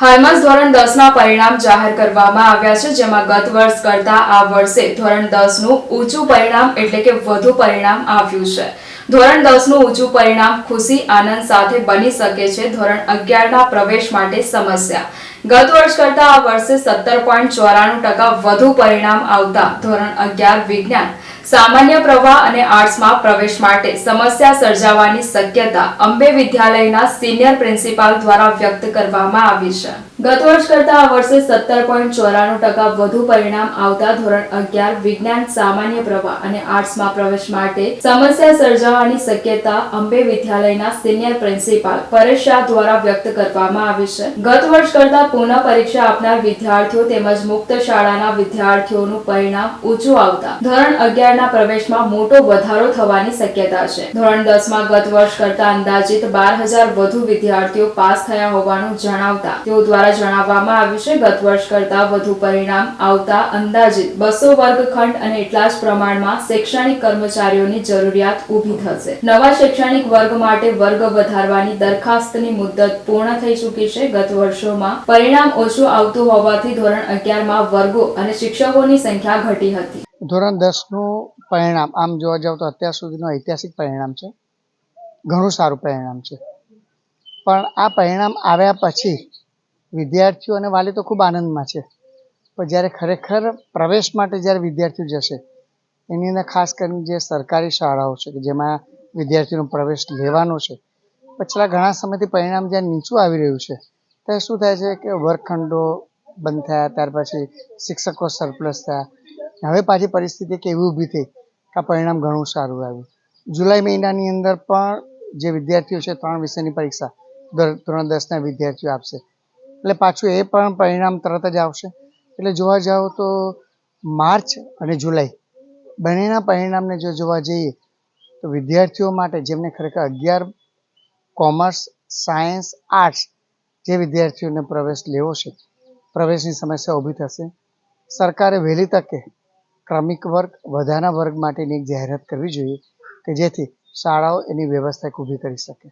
હાલમાં જ ધોરણ દસના પરિણામ જાહેર કરવામાં આવ્યા છે, જેમાં ગત વર્ષ કરતા આ વર્ષે ધોરણ દસનું ઊંચું પરિણામ એટલે કે વધુ પરિણામ આવ્યું છે. ધોરણ દસનું ઊંચું પરિણામ ખુશી, આનંદ સાથે બની શકે છે, ધોરણ અગિયારના પ્રવેશ માટે સમસ્યા. ગત વર્ષ કરતા આ વર્ષે સત્તર પોઈન્ટ ચોરાણું ટકા વધુ પરિણામ આવતા ધોરણ અગિયાર વિજ્ઞાન સામાન્ય પ્રવાહ અને આર્ટ્સમાં પ્રવેશ માટે સમસ્યા સર્જાવાની શક્યતા અંબે વિદ્યાલયના સિનિયર પ્રિન્સિપાલ દ્વારા વ્યક્ત કરવામાં આવી છે. ગત વર્ષ કરતા આ વર્ષે સત્તર પોઈન્ટ ચોરાણું ટકા વધુ પરિણામ આવતા ધોરણ અગિયાર વિજ્ઞાન, સામાન્ય પ્રવાહ અને આર્ટ્સમાં પ્રવેશ માટે સમસ્યા સર્જાવાની શક્યતા અંબે વિદ્યાલયના સિનિયર પ્રિન્સિપાલ પરેશ શાહ દ્વારા વ્યક્ત કરવામાં આવી છે. ગત વર્ષ કરતા પુનઃ પરીક્ષા આપનાર વિદ્યાર્થીઓ તેમજ મુક્ત શાળાના વિદ્યાર્થીઓનું પરિણામ ઊંચું આવતા ધોરણ અગિયારના પ્રવેશમાં મોટો વધારો થવાની શક્યતા છે. ધોરણ દસમાં ગત વર્ષ કરતા અંદાજિત બાર હજાર વધુ વિદ્યાર્થીઓ પાસ થયા હોવાનું જણાવતા તેઓ દ્વારા જણાવવામાં આવ્યું છે, ગત વર્ષ કરતા વધુ પરિણામ આવતા અંદાજિત બસો વર્ગખંડ અને એટલા જ પ્રમાણમાં શૈક્ષણિક કર્મચારીઓની જરૂરિયાત ઊભી થશે. નવા શૈક્ષણિક વર્ગ માટે વર્ગ વધારવાની દરખાસ્તની મુદત પૂર્ણ થઈ ચૂકી છે. ગત વર્ષોમાં પરિણામ ઓછું આવતું હોવાથી ધોરણ અગિયારમાં વર્ગો અને શિક્ષકોની સંખ્યા ઘટી હતી. ધોરણ દસનું પરિણામ, આમ જોવા જાવ તો અત્યાર સુધીનું ઐતિહાસિક પરિણામ છે. ઘણું સારું પરિણામ છે. પણ આ પરિણામ આવ્યા પછી વિદ્યાર્થીઓ અને વાલી તો ખૂબ આનંદમાં છે. પણ જ્યારે ખરેખર પ્રવેશ માટે જ્યારે વિદ્યાર્થીઓ જશે, એની અંદર ખાસ કરીને જે સરકારી શાળાઓ છે કે જેમાં વિદ્યાર્થીઓનો પ્રવેશ લેવાનો છે પછીલા ઘણા સમયથી પરિણામ જ્યારે નીચું આવી રહ્યું છે, ત્યારે શું થાય છે કે વર્ગખંડો બંધ થયા, ત્યાર પછી શિક્ષકો સરપ્લસ થયા હવે પાછી પરિસ્થિતિ કેવી ઊભી થઈ કે પરિણામ ઘણું સારું આવ્યું. જુલાઈ મહિનાની અંદર પણ જે વિદ્યાર્થીઓ છે ત્રણ વિષયની પરીક્ષા ધોરણ દસના વિદ્યાર્થીઓ આપશે. એટલે પાછું એ પણ પરિણામ તરત જ આવશે. એટલે જોવા જાઓ તો માર્ચ અને જુલાઈ બંનેના પરિણામને જો જોવા જઈએ, તો વિદ્યાર્થીઓ માટે જેમને ખરેખર અગિયાર કોમર્સ, સાયન્સ, આર્ટ્સ જે વિદ્યાર્થીઓને પ્રવેશ લેવો છે, પ્રવેશની સમસ્યા ઊભી થશે. સરકારે વહેલી તકે ક્રમિક વર્ગ વધારાના વર્ગ માટેની એક જાહેરાત કરવી જોઈએ કે જેથી શાળાઓ એની વ્યવસ્થા ઊભી કરી શકે.